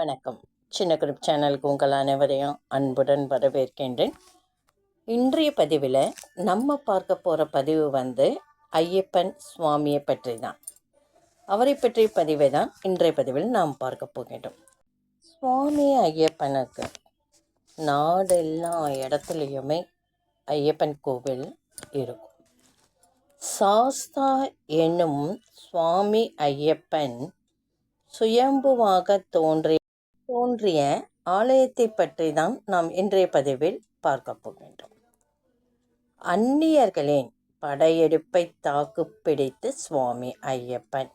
வணக்கம். சின்ன குரூப் சேனலுக்கு உங்கள் அனைவரையும் அன்புடன் வரவேற்கின்றேன். இன்றைய பதிவில் நம்ம பார்க்க போகிற பதிவு வந்து ஐயப்பன் சுவாமியை பற்றி தான் அவரை பற்றிய பதிவை தான் இன்றைய பதிவில் நாம் பார்க்க போகின்றோம். சுவாமி ஐயப்பனுக்கு எல்லா இடத்துலையுமே ஐயப்பன் கோவில் இருக்கும். சாஸ்தா என்னும் சுவாமி ஐயப்பன் சுயம்புவாக தோன்றிய தோன்றிய ஆலயத்தை பற்றி தான் நாம் இன்றைய பதிவில் பார்க்க போகின்றோம். அந்நியர்களின் படையெடுப்பை தாக்கு பிடித்து சுவாமி ஐயப்பன்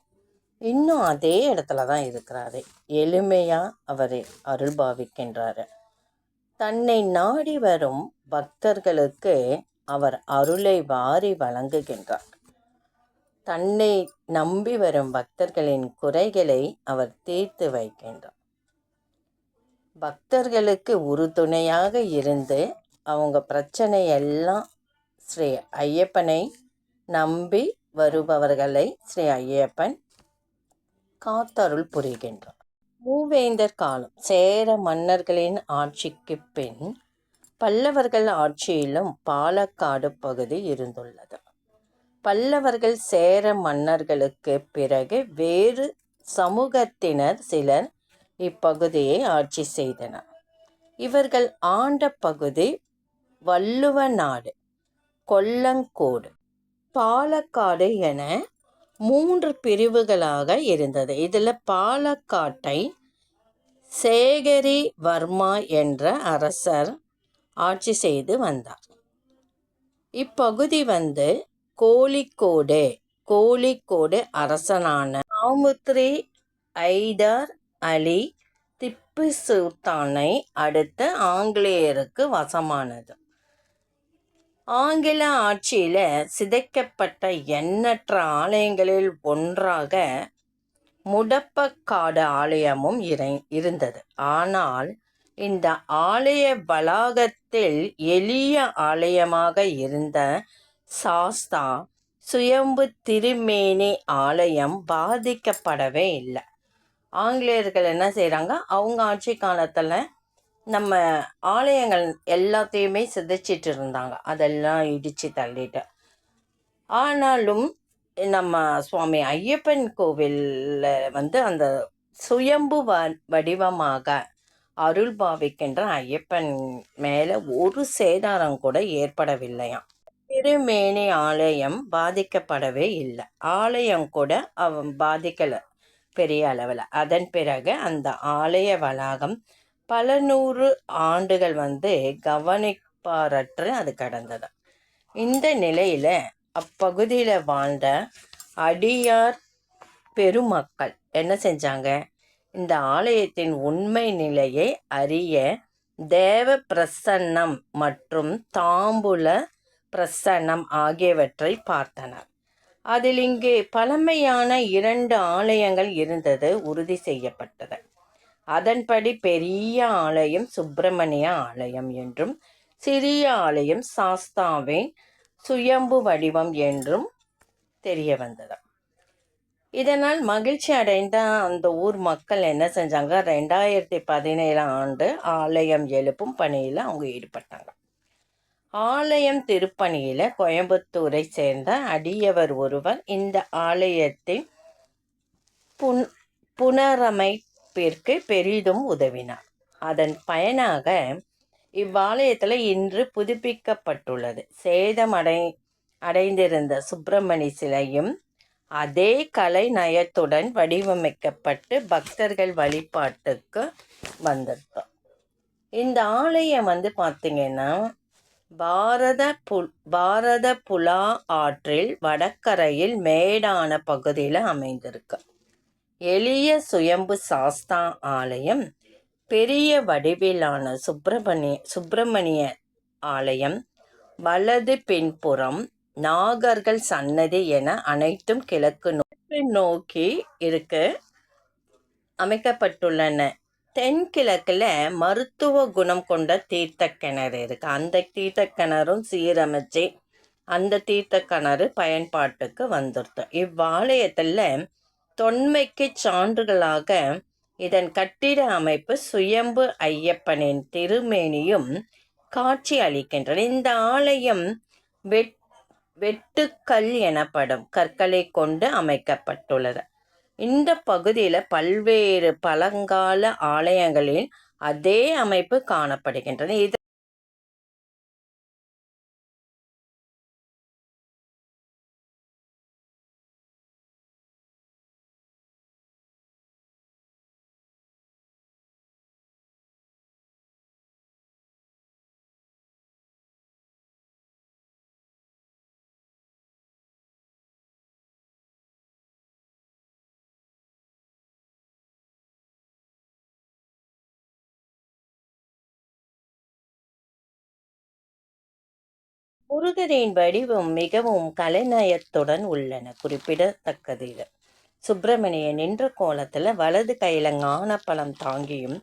இன்னும் அதே இடத்துல தான் இருக்கிறாரு. எளிமையாக அவரை அருள் பாவிக்கின்றாரு. தன்னை நாடி வரும் பக்தர்களுக்கு அவர் அருளை வாரி வழங்குகின்றார். தன்னை நம்பி வரும் பக்தர்களின் குறைகளை அவர் தீர்த்து வைக்கின்றார். பக்தர்களுக்கு உறுதுணையாக இருந்து அவங்க பிரச்சனையெல்லாம் ஸ்ரீ ஐயப்பனை நம்பி வருபவர்களை ஸ்ரீ ஐயப்பன் காத்தருள் புரிகின்றார். மூவேந்தர் காலம். சேர மன்னர்களின் ஆட்சிக்கு பின் பல்லவர்கள் ஆட்சியிலும் பாலக்காடு பகுதி இருந்துள்ளது. பல்லவர்கள் சேர மன்னர்களுக்கு பிறகு வேறு சமூகத்தினர் சிலர் இப்பகுதியை ஆட்சி செய்தனர் இவர்கள் ஆண்ட பகுதி வள்ளுவ நாடு கொல்லங்கோடு பாலக்காடு என மூன்று பிரிவுகளாக இருந்தது. இதில் பாலக்காட்டை சேகரி வர்மா என்ற அரசர் ஆட்சி செய்து வந்தார். இப்பகுதி வந்து கோழிக்கோடு கோழிக்கோடு அரசனான சாமுத்ரி ஐதர் அலி திப்பு சுல்தானை அடுத்து ஆங்கிலேயருக்கு வசமானது. ஆங்கில ஆட்சியில் சிதைக்கப்பட்ட எண்ணற்ற ஆலயங்களில் ஒன்றாக முடப்பக்காடு ஆலயமும் இருந்தது. ஆனால் இந்த ஆலய வளாகத்தில் எளிய ஆலயமாக இருந்த சாஸ்தா சுயம்பு திருமேனி ஆலயம் பாதிக்கப்படவே இல்லை. ஆங்கிலேயர்கள் என்ன செய்கிறாங்க அவங்க ஆட்சி காலத்தில் நம்ம ஆலயங்கள் எல்லாத்தையுமே சிதைச்சிட்டு இருந்தாங்க. அதெல்லாம் இடித்து தள்ளிட்டு. ஆனாலும் நம்ம சுவாமி ஐயப்பன் கோவிலில் வந்து அந்த சுயம்பு வ வடிவமாக அருள் பாவிக்கின்ற ஐயப்பன் மேலே ஒரு சேதாரம் கூட ஏற்படவில்லையாம். திருமேனி ஆலயம் பாதிக்கப்படவே இல்லை. ஆலயம் கூட அவன் பாதிக்கலை. பெரிய அளவில். அதன் பிறகு அந்த ஆலய வளாகம் பல நூறு ஆண்டுகள் வந்து கவனிப்பாரற்று அது கடந்தது. இந்த நிலையில் அப்பகுதியில் வாழ்ந்த அடியார் பெருமக்கள் என்ன செஞ்சாங்க? இந்த ஆலயத்தின் உண்மை நிலையை அறிய தேவ பிரசன்னம் மற்றும் தாம்பூல பிரசன்னம் ஆகியவற்றை பார்த்தனர். அதில் இங்கே பழமையான இரண்டு ஆலயங்கள் இருந்தது உறுதி செய்யப்பட்டது. அதன்படி பெரிய ஆலயம் சுப்பிரமணிய ஆலயம் என்றும் சிறிய ஆலயம் சாஸ்தாவின் சுயம்பு வடிவம் என்றும் தெரிய வந்தது இதனால் மகிழ்ச்சி அடைந்த அந்த ஊர் மக்கள் என்ன செஞ்சாங்க ரெண்டாயிரத்தி பதினேழாம் ஆண்டு ஆலயம் எழுப்பும் பணியில் அவங்க ஈடுபட்டாங்க. ஆலயம் திருப்பணியில் கோயம்புத்தூரை சேர்ந்த அடியவர் ஒருவர் இந்த ஆலயத்தின் புன் புனரமைப்பிற்கு பெரிதும் உதவினார். அதன் பயனாக இவ்வாலயத்தில் இன்று புதுப்பிக்கப்பட்டுள்ளது. சேதமடை அடைந்திருந்த சுப்பிரமணி சிலையும் அதே கலை நயத்துடன் வடிவமைக்கப்பட்டு பக்தர்கள் வழிபாட்டுக்கு வந்திருக்கும். இந்த ஆலயம் வந்து பார்த்திங்கன்னா பாரத பு பாரத புலா ஆற்றில் வடக்கரையில் மேடான பகுதியில் அமைந்திருக்கு. எளிய சுயம்பு சாஸ்தா ஆலயம் பெரிய வடிவிலான சுப்பிரமணிய சுப்பிரமணிய ஆலயம் வலது பின்புறம் நாகர்கள் சன்னதி என அனைத்தும் கிழக்கு நோக்கி நோக்கி இருக்க. அமைக்கப்பட்டுள்ளன. தென்கிழக்கில் மருத்துவ குணம் கொண்ட தீர்த்த கிணறு இருக்குது அந்த தீர்த்த கிணறும் சீரமைச்சு அந்த தீர்த்த கிணறு பயன்பாட்டுக்கு வந்துடுது இவ்வாலயத்தில் தொன்மைக்கு சான்றுகளாக இதன் கட்டிட அமைப்பு சுயம்பு ஐயப்பனின் திருமேனியும் காட்சி அளிக்கின்றன. இந்த ஆலயம் வெட் வெட்டுக்கல் எனப்படும் கற்களை கொண்டு அமைக்கப்பட்டுள்ளது. இந்த பகுதியில் பல்வேறு பழங்கால ஆலயங்களின் அதே அமைப்பு காணப்படுகின்றன இது முருகரின் வடிவம் மிகவும் கலைநயத்துடன் உள்ளன குறிப்பிடத்தக்கது இது சுப்பிரமணியன் நின்ற கோலத்தில் வலது கையில் ஞானப்பழம் தாங்கியும்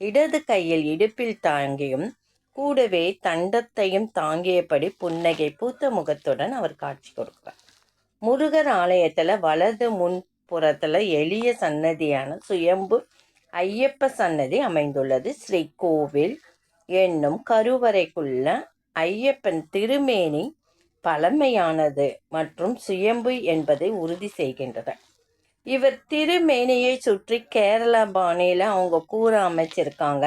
இடது கையில் இடுப்பில் தாங்கியும் கூடவே தண்டத்தையும் தாங்கியபடி புன்னகை பூத்த முகத்துடன் அவர் காட்சி கொடுக்கிறார். முருகர் ஆலயத்தில் வலது முன்புறத்தில் எளிய சன்னதியான சுயம்பு ஐயப்ப சன்னதி அமைந்துள்ளது. ஸ்ரீ கோவில் என்னும் கருவறைக்குள்ள ஐயப்பன் திருமேனி பழமையானது மற்றும் சுயம்பு என்பதை உறுதி செய்கின்றது இவர் திருமேனியை சுற்றி கேரள பாணியில் அவங்க கூற அமைச்சிருக்காங்க.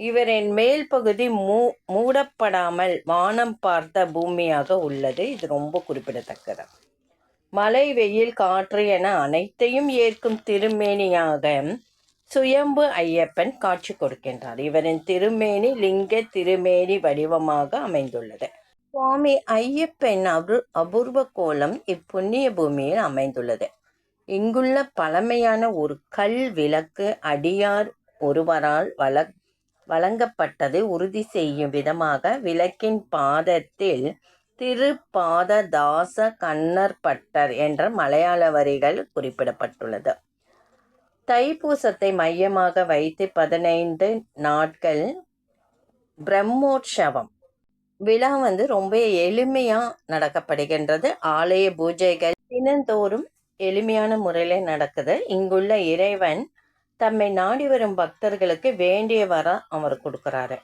இவரின் மேல் பகுதி மூ மூடப்படாமல் வானம் பார்த்த பூமியாக உள்ளது. இது ரொம்ப குறிப்பிடத்தக்கது. மழை வெயில் காற்று என அனைத்தையும் ஏற்கும் திருமேனியாக சுயம்பு ஐயப்பன் காட்சி கொடுக்கின்றார். இவரின் திருமேனி லிங்க திருமேனி வடிவமாக அமைந்துள்ளது. சுவாமி ஐயப்பன் அபு அபூர்வ கோலம் இப்புண்ணிய பூமியில் அமைந்துள்ளது. இங்குள்ள பழமையான ஒரு கல் விளக்கு அடியார் ஒருவரால் வள வழங்கப்பட்டது உறுதி செய்யும் விதமாக விளக்கின் பாதத்தில் திருப்பாததாச கண்ணற்பட்டர் என்ற மலையாள வரிகள் குறிப்பிடப்பட்டுள்ளது. தைப்பூசத்தை மையமாக வைத்து பதினைந்து நாட்கள் பிரம்மோற்சவம். விழா வந்து ரொம்ப எளிமையாக நடக்கப்படுகின்றது. ஆலய பூஜைகள் தினந்தோறும் எளிமையான முறையில் நடக்குது. இங்குள்ள இறைவன் தம்மை நாடி வரும் பக்தர்களுக்கு வேண்டிய வர அவர் கொடுக்கிறாரு.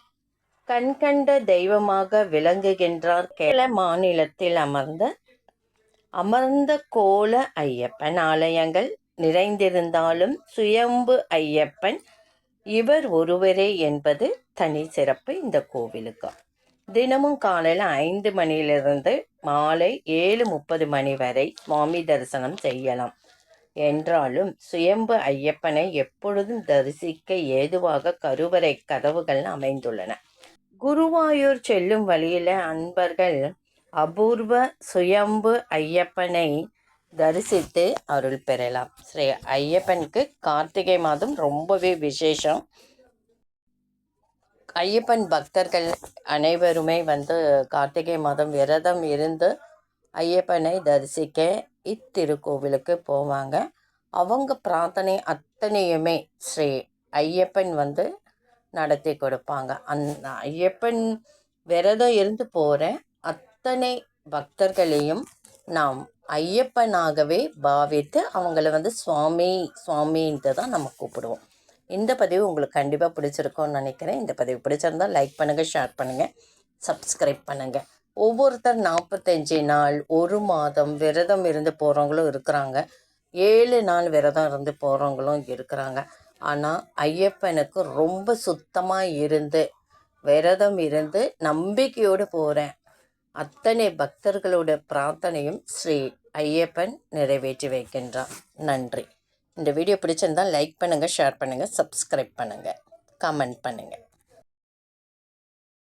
கண்கண்ட தெய்வமாக விளங்குகின்றார் கேரள மாநிலத்தில் அமர்ந்த அமர்ந்த கோல ஐயப்பன் ஆலயங்கள் நிறைந்திருந்தாலும் சுயம்பு ஐயப்பன் இவர் ஒருவரே என்பது தனி சிறப்பு இந்த கோவிலுக்கு. தினமும் காலையில் ஐந்து மணியிலிருந்து மாலை ஏழு முப்பது மணி வரை சுவாமி தரிசனம் செய்யலாம். என்றாலும் சுயம்பு ஐயப்பனை எப்பொழுதும் தரிசிக்க ஏதுவாக கருவறை கதவுகள் அமைந்துள்ளன. குருவாயூர் செல்லும் வழியில் அன்பர்கள் அபூர்வ சுயம்பு ஐயப்பனை தரிசித்து அருள் பெறலாம். ஸ்ரீ ஐயப்பனுக்கு கார்த்திகை மாதம் ரொம்பவே விசேஷம். ஐயப்பன் பக்தர்கள் அனைவருமே வந்து கார்த்திகை மாதம் விரதம் இருந்து ஐயப்பனை தரிசிக்க இத்திருக்கோவிலுக்கு போவாங்க. அவங்க பிரார்த்தனை அத்தனையுமே ஸ்ரீ ஐயப்பன் வந்து நடத்தி கொடுப்பாங்க. அந்த ஐயப்பன் விரதம் இருந்து போகிற அத்தனை பக்தர்களையும் நாம் ஐயப்பனாகவே பாவித்து அவங்கள வந்து சுவாமி சுவாமின்ட்டு தான் நம்ம கூப்பிடுவோம். இந்த பதிவு உங்களுக்கு கண்டிப்பாக பிடிச்சிருக்கோன்னு நினைக்கிறேன். இந்த பதிவு பிடிச்சிருந்தால் லைக் பண்ணுங்கள் ஷேர் பண்ணுங்கள் சப்ஸ்கிரைப் பண்ணுங்கள் ஒவ்வொருத்தர் நாற்பத்தஞ்சு நாள் ஒரு மாதம் விரதம் இருந்து போகிறவங்களும் இருக்கிறாங்க. ஏழு நாள் விரதம் இருந்து போகிறவங்களும் இருக்கிறாங்க. ஆனால் ஐயப்பனுக்கு ரொம்ப சுத்தமாக இருந்து விரதம் இருந்து நம்பிக்கையோடு போகிறேன் அத்தனை பக்தர்களோட பிரார்த்தனையும் ஸ்ரீ ஐயப்பன் நிறைவேற்றி வைக்கின்றான் நன்றி. இந்த வீடியோ பிடிச்சிருந்தால் லைக் பண்ணுங்கள் ஷேர் பண்ணுங்கள் சப்ஸ்கிரைப் பண்ணுங்கள் கமெண்ட் பண்ணுங்கள்